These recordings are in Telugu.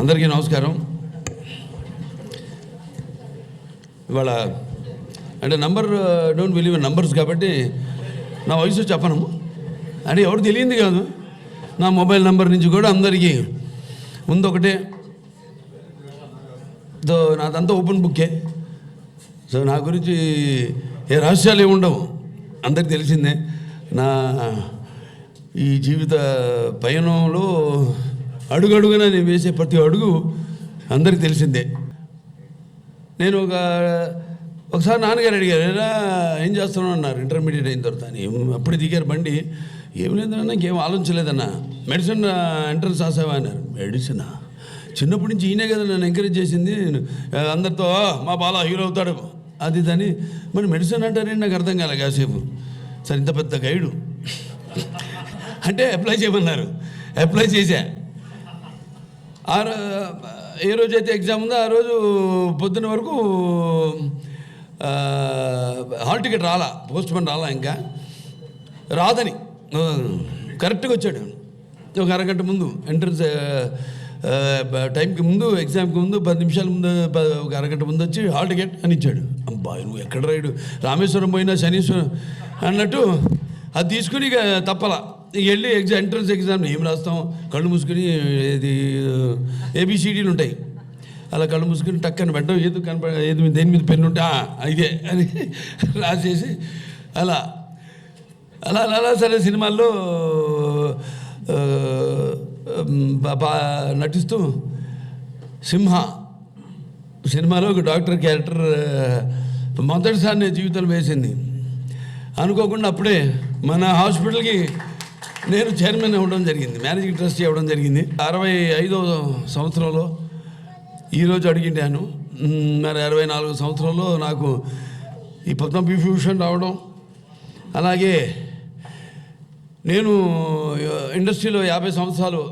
అందరికీ నమస్కారం. ఇవాళ అంటే నంబర్ డోంట్ బిలీవ్ నంబర్స్ కాబట్టి నా వయసు చెప్పను. అంటే ఎవరు తెలియంది కాదు. నా మొబైల్ నంబర్ నుంచి కూడా అందరికీ ముందు సో దో నాదంతా ఓపెన్ బుక్కే. సో నా గురించి ఏ రహస్యాలు ఏమి ఉండవు. అందరికి తెలిసిందే. నా ఈ జీవిత పయనంలో అడుగడుగున నేను వేసే ప్రతి అడుగు అందరికి తెలిసిందే. నేను ఒక ఒకసారి నాన్నగారు అడిగారు "ఏరా, ఏం చేస్తున్నావు? అన్నారు. ఇంటర్మీడియట్ అయిన తర్వాత అని అప్పుడు దిగారు బండి. ఏం లేదన్నా నాకేం ఆలోచించలేదన్నా. Medicine entrance రాసావా? అన్నారు. మెడిసినా? చిన్నప్పటి నుంచి ఈయనే కదా నన్ను ఎంకరేజ్ చేసింది. అందరితో మా బాల హీరో అవుతాడు. అది దాని మరి మెడిసిన్ అంటారేంటి? నాకు అర్థం కాలే కాసేపు. సరే ఇంత పెద్ద గైడు. అంటే అప్లై చేయమన్నారు. అప్లై చేశా. ఆ ఏ రోజు అయితే ఎగ్జామ్ ఉందో ఆ రోజు పొద్దున వరకు హాల్ టికెట్ రాలా పోస్ట్ మ్యాన్ రాలా ఇంకా. రాదని. కరెక్ట్గా వచ్చాడు. ఒక అరగంట ముందు ఎంట్రన్స్ టైంకి ముందు ఎగ్జామ్కి ముందు పది నిమిషాల ముందు ఒక అరగంట ముందు వచ్చి హాల్ టికెట్ అని ఇచ్చాడు. అబ్బా నువ్వు ఎక్కడ రాయుడు? రామేశ్వరం పోయినా శనీశ్వరం అన్నట్టు అది తీసుకుని ఇక తప్పలా. వెళ్ళి ఎగ్జామ్ ఎంట్రన్స్ ఎగ్జామ్ ఏం రాస్తాం? కళ్ళు మూసుకుని ఇది ఏబిసిడీలు ఉంటాయి. అలా కళ్ళు మూసుకుని టక్కని పెట్టడం ఏదో కనపడ ఏది మీద- దేని మీద పెన్ను ఉంటే ఇదే అని రాసేసి అలా అలా అలా అలా సరే సినిమాల్లో నటిస్తూ సింహ సినిమాలో ఒక డాక్టర్ క్యారెక్టర్ మొదటిసారి నేను జీవితంలో వేసింది. అనుకోకుండా అప్పుడే మన హాస్పిటల్కి నేను చైర్మన్ అవ్వడం జరిగింది మేనేజింగ్ ట్రస్టీ అవ్వడం జరిగింది. అరవై ఐదో సంవత్సరంలో ఈరోజు అడిగింటాను మరి అరవై నాలుగు సంవత్సరంలో నాకు ఈ పద్మ విభూషణ్ రావడం. అలాగే నేను ఇండస్ట్రీలో యాభై సంవత్సరాలు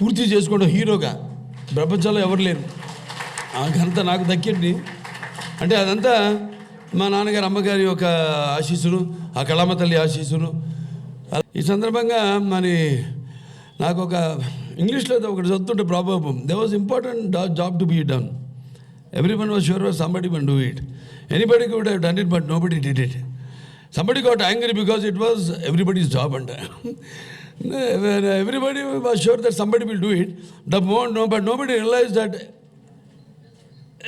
పూర్తి చేసుకోవడం హీరోగా. ప్రపంచంలో ఎవరు లేరు. ఆ ఘనత నాకు దక్కింది. అంటే అదంతా మా నాన్నగారు అమ్మగారి యొక్క ఆశీస్సులు ఆ కళామ తల్లి ఆశీస్సులు ఈ సందర్భంగా మరి నాకు ఒక ఇంగ్లీష్లో ఒకటి చదువుతుంటే problem there was important job to be done everyone was sure somebody one do it anybody could have done it but nobody did it somebody got angry because it was everybody's job అంట everybody was sure that somebody will do it the moment no but nobody realize that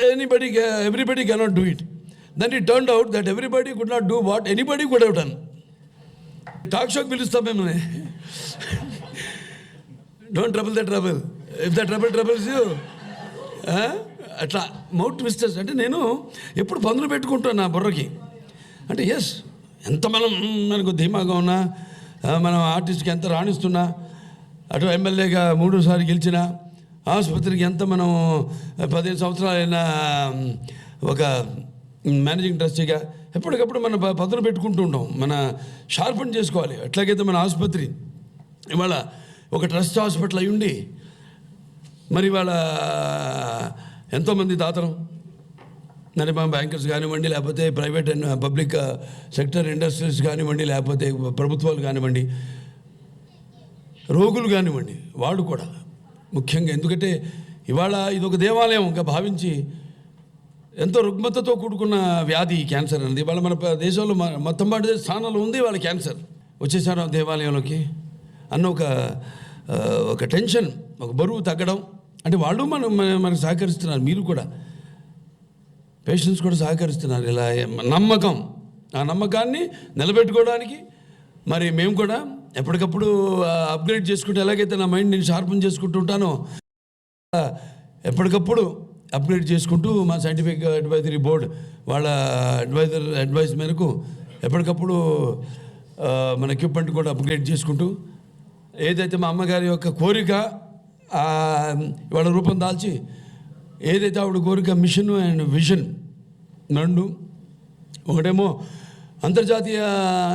anybody everybody cannot do it then it turn out that everybody could not do what anybody anybody could have. Talk షోకి పిలుస్తాం మిమ్మల్ని don't trouble the trouble if the trouble troubles you అట్లా మౌట్ మిస్టర్స్. అంటే నేను ఎప్పుడు పనులు పెట్టుకుంటాను నా బుర్రకి. అంటే ఎస్ ఎంత మనం మనకు ధీమాగా ఉన్నా మనం ఆర్టిస్ట్కి ఎంత రాణిస్తున్నా అటు ఎమ్మెల్యేగా మూడోసారి గెలిచిన ఆసుపత్రికి ఎంత మనం పదిహేను సంవత్సరాలైన ఒక మేనేజింగ్ ట్రస్టీగా ఎప్పటికప్పుడు మన ప- పెట్టుకుంటూ ఉంటాం. మన షార్పన్ చేసుకోవాలి. ఎట్లాగైతే మన ఆసుపత్రి ఇవాళ ఒక ట్రస్ట్ హాస్పిటల్ అయి ఉండి మరి ఇవాళ ఎంతోమంది దాతరం మరి మా బ్యాంకర్స్ కానివ్వండి లేకపోతే private and public sector industries కానివ్వండి లేకపోతే ప్రభుత్వాలు కానివ్వండి రోగులు కానివ్వండి వాళ్ళు కూడా ముఖ్యంగా. ఎందుకంటే ఇవాళ ఇది ఒక దేవాలయంగా భావించి ఎంతో రుగ్మతతో కూడుకున్న వ్యాధి క్యాన్సర్ అనేది. వాళ్ళ మన దేశంలో మ- మొత్తం పాటి స్థానంలో ఉంది వాళ్ళ క్యాన్సర్. వచ్చేసారు దేవాలయంలోకి అన్న ఒక ఒక టెన్షన్ ఒక బరువు తగ్గడం. అంటే వాళ్ళు మనం మనకు సహకరిస్తున్నారు మీరు కూడా. పేషెంట్స్ కూడా సహకరిస్తున్నారు. ఇలా నమ్మకం. ఆ నమ్మకాన్ని నిలబెట్టుకోవడానికి మరి మేము కూడా ఎప్పటికప్పుడు అప్గ్రేడ్ చేసుకుంటే ఎలాగైతే నా మైండ్ నేను షార్పన్ చేసుకుంటుంటానో ఎప్పటికప్పుడు అప్గ్రేడ్ చేసుకుంటూ మా సైంటిఫిక్ అడ్వైజరీ బోర్డ్ వాళ్ళ అడ్వైజర్ అడ్వైస్ మేరకు ఎప్పటికప్పుడు మన ఎక్విప్మెంట్ కూడా అప్గ్రేడ్ చేసుకుంటూ ఏదైతే మా అమ్మగారి యొక్క కోరిక వాళ్ళ ఇవాళ రూపం దాల్చి ఏదైతే ఆవిడ కోరిక మిషన్ అండ్ విజన్ రెండు ఒకటేమో అంతర్జాతీయ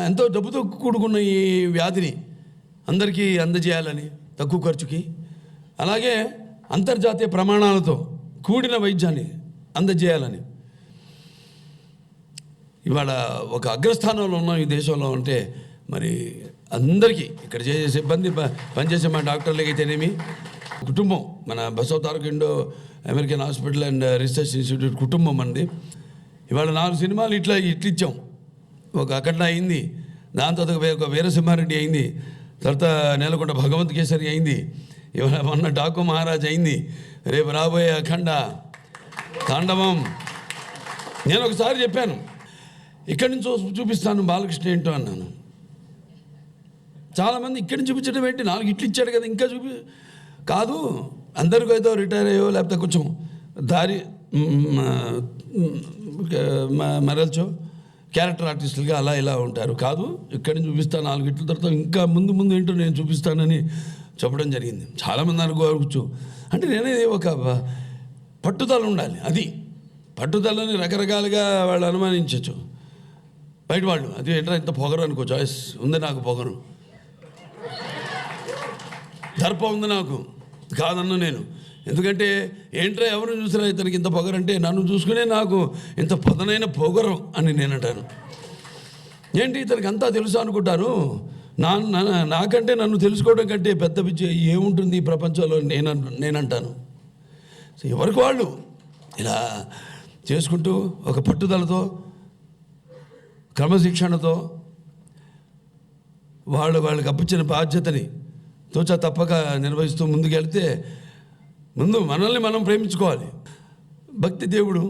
ఎంతో డబ్బుతో కూడుకున్న ఈ వ్యాధిని అందరికీ అందజేయాలని తక్కువ ఖర్చుకి. అలాగే అంతర్జాతీయ ప్రమాణాలతో కూడిన వైద్యాన్ని అందజేయాలని. ఇవాళ ఒక అగ్రస్థానంలో ఉన్నాం ఈ దేశంలో అంటే మరి అందరికీ ఇక్కడ చేసే సిబ్బంది ప- పనిచేసే మా డాక్టర్లకి అయితేనేమి కుటుంబం మన Basava Taraka Indo American Hospital and Research Institute కుటుంబం మనది ఇవాళ నాలుగు సినిమాలు ఇట్లా ఇట్లా ఇచ్చాం ఒక అక్కడ అయింది దాని తర్వాత ఒక ఒక వీరసింహారెడ్డి అయింది తర్వాత నేలకొండ భగవంత్ కేసరి అయింది. ఇవాళ మొన్న డాకు మహారాజ్ అయింది. రేపు రాబోయే అఖండ తాండవం. నేను ఒకసారి చెప్పాను. ఇక్కడి నుంచి చూపిస్తాను బాలకృష్ణ ఏంటో అన్నాను. చాలామంది ఇక్కడి నుంచి చూపించడం ఏంటి? నాలుగు ఇట్లు ఇచ్చాడు కదా ఇంకా చూపి కాదు అందరికీ అయితే రిటైర్ అయ్యో లేకపోతే కొంచెం దారి మరల్చో. క్యారెక్టర్ ఆర్టిస్టులుగా అలా ఇలా ఉంటారు. కాదు ఇక్కడి నుంచి చూపిస్తాను నాలుగు ఇట్ల తర్వాత ఇంకా ముందు ముందు ఏంటో నేను చూపిస్తానని చెప్పడం జరిగింది. చాలామంది అనుకోవచ్చు అంటే నేనే ఒక పట్టుదల ఉండాలి అది. పట్టుదలని రకరకాలుగా వాళ్ళు అనుమానించవచ్చు బయట వాళ్ళు అది ఏంటో ఇంత పొగరు అనుకో చాయిస్ ఉంది నాకు పొగరు. దర్ప ఉంది నాకు కాదన్న నేను. ఎందుకంటే ఏంట్రా ఎవరు చూసినా ఇతనికి ఇంత పొగరంటే నన్ను చూసుకునే నాకు ఇంత పదనైన పొగరం అని నేను అంటాను. ఏంటి ఇతనికి అంతా తెలుసు అనుకుంటాను? నా నాకంటే నన్ను తెలుసుకోవడం కంటే పెద్ద పిచ్చి ఏముంటుంది ఈ ప్రపంచంలో నేను నేనంటాను. ఎవరికి వాళ్ళు ఇలా చేసుకుంటూ ఒక పట్టుదలతో క్రమశిక్షణతో వాళ్ళు వాళ్ళకి అప్పించిన బాధ్యతని తోచా తప్పక నిర్వహిస్తూ ముందుకెళ్తే ముందు మనల్ని మనం ప్రేమించుకోవాలి. భక్తి దేవుడు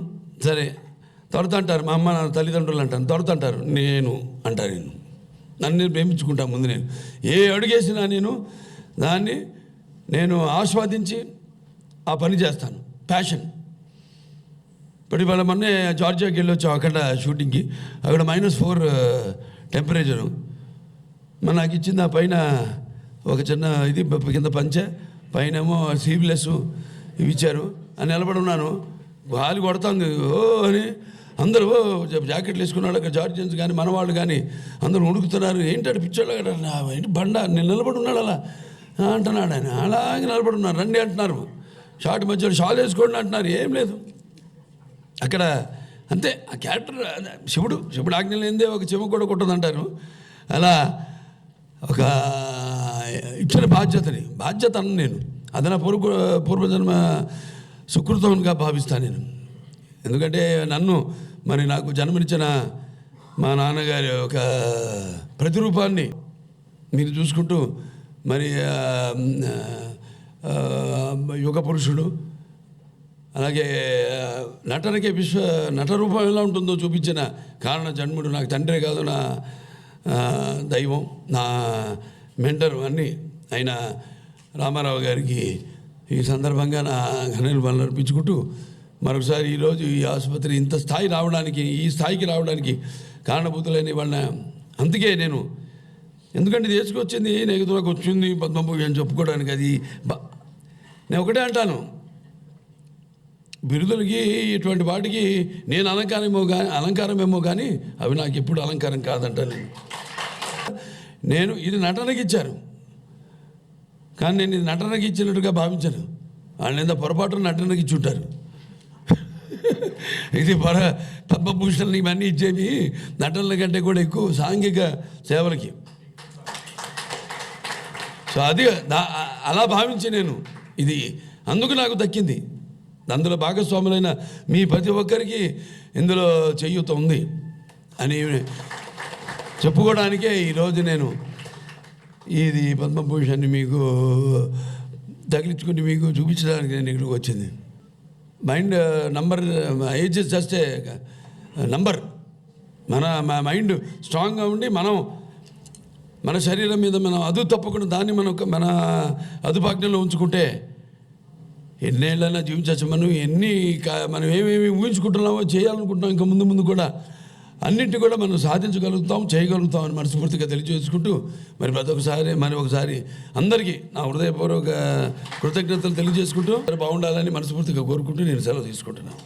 సరే తొడతంటారు మా అమ్మ నా తల్లిదండ్రులు అంటాను తొడతంటారు నేను అంటారు. నేను నన్ను నేను ప్రేమించుకుంటాను ముందు నేను. ఏ అడుగేసినా నేను దాన్ని నేను ఆస్వాదించి ఆ పని చేస్తాను. ప్యాషన్ ఇప్పుడు ఇవాళ మొన్నే జార్జియాకి వెళ్ళొచ్చాం అక్కడ షూటింగ్కి. అక్కడ మైనస్ ఫోర్ టెంపరేచరు మరి నాకు ఇచ్చింది ఆ పైన ఒక చిన్న ఇది కింద పంచె పైనేమో సీవ్లెస్ ఇవి ఇచ్చారు. అని నిలబడి ఉన్నాను. గాలి కొడుతుంది. ఓ అని అందరూ జాకెట్లు వేసుకున్నాడు అక్కడ జార్జియన్స్ కానీ మనవాళ్ళు కానీ అందరూ ఉడుకుతున్నారు ఏంటాడు పిచ్చోళ్ళు అక్కడ ఏంటి బండ నేను నిలబడి ఉన్నాడు అలా. అంటున్నాడు ఆయన. అలాగే నిలబడి ఉన్నారు. రండి అంటున్నారు. షార్ట్ మధ్యలో షాల్ వేసుకోండి అంటున్నారు. ఏం లేదు. అక్కడ అంతే ఆ క్యారెక్టర్ శివుడు శివుడు ఆజ్ఞ లేనిదే ఒక చెమ కూడా కొట్టదంటారు. అలా ఒక ఇచ్చిన బాధ్యతని బాధ్యత అన్న నేను. అది నా పూర్వ పూర్వజన్మ సుకృతంగా భావిస్తాను నేను. ఎందుకంటే నన్ను మరి నాకు జన్మనిచ్చిన మా నాన్నగారి ఒక ప్రతిరూపాన్ని మీరు చూసుకుంటూ మరి యుగ పురుషుడు అలాగే నటనకే విశ్వ నట రూపం ఎలా ఉంటుందో చూపించిన కారణ జన్ముడు నాకు తండ్రి కాదు నా దైవం నా మెంటర్ అన్నీ ఆయన రామారావు గారికి ఈ సందర్భంగా నా ఘనలు పనులు అర్పించుకుంటూ మరొకసారి ఈరోజు ఈ ఆసుపత్రి ఇంత స్థాయి రావడానికి ఈ స్థాయికి రావడానికి కారణభూతులైన వాళ్ళ అందుకే నేను ఎందుకంటే ఇది తీసుకొచ్చింది నెగతులకు వచ్చింది పద్మభూమి అని చెప్పుకోవడానికి అది నేను ఒకటే అంటాను. బిరుదులకి ఇటువంటి వాటికి నేను అలంకారమేమో కానీ అలంకారమేమో కానీ అవి నాకు ఎప్పుడు అలంకారం కాదంటాను నేను. నేను ఇది నటనకి ఇచ్చారు కానీ నేను ఇది నటనకి ఇచ్చినట్టుగా భావించాను. వాళ్ళు ఏదో పొరపాటు నటనకి ఇచ్చి ఉంటారు. ఇది పర పద్మభూషణలు ఇవన్నీ ఇచ్చేవి నటనల కంటే కూడా ఎక్కువ సాంఘిక సేవలకి. సో అది దా- అలా భావించి నేను ఇది అందుకు నాకు దక్కింది. అందులో భాగస్వాములైన మీ ప్రతి ఒక్కరికి ఇందులో చేయూత ఉంది అని చెప్పుకోవడానికే ఈరోజు నేను ఇది పద్మభూషణ్ని మీకు తగిలించుకుని మీకు చూపించడానికి నేను ఇక్కడికి వచ్చింది. Mind number age just number మన మా మైండ్ స్ట్రాంగ్గా ఉండి మనం మన శరీరం మీద మనం అదు తప్పకుండా దాన్ని మనం మన అదుపాజ్ఞలో ఉంచుకుంటే ఎన్నేళ్ళైనా జీవించవచ్చు. మనం ఎన్ని కా- మనం ఏమేమి ఊహించుకుంటున్నామో చేయాలనుకుంటున్నాం ఇంకా ముందు ముందు కూడా అన్నింటి కూడా మనం సాధించగలుగుతాం చేయగలుగుతాం అని మనస్ఫూర్తిగా తెలియజేసుకుంటూ మరి ప్రతి ఒక్కసారి మరి ఒకసారి అందరికీ నా హృదయపూర్వక కృతజ్ఞతలు తెలియజేసుకుంటూ బాగుండాలని మనస్ఫూర్తిగా కోరుకుంటూ నేను సెలవు తీసుకుంటున్నాను.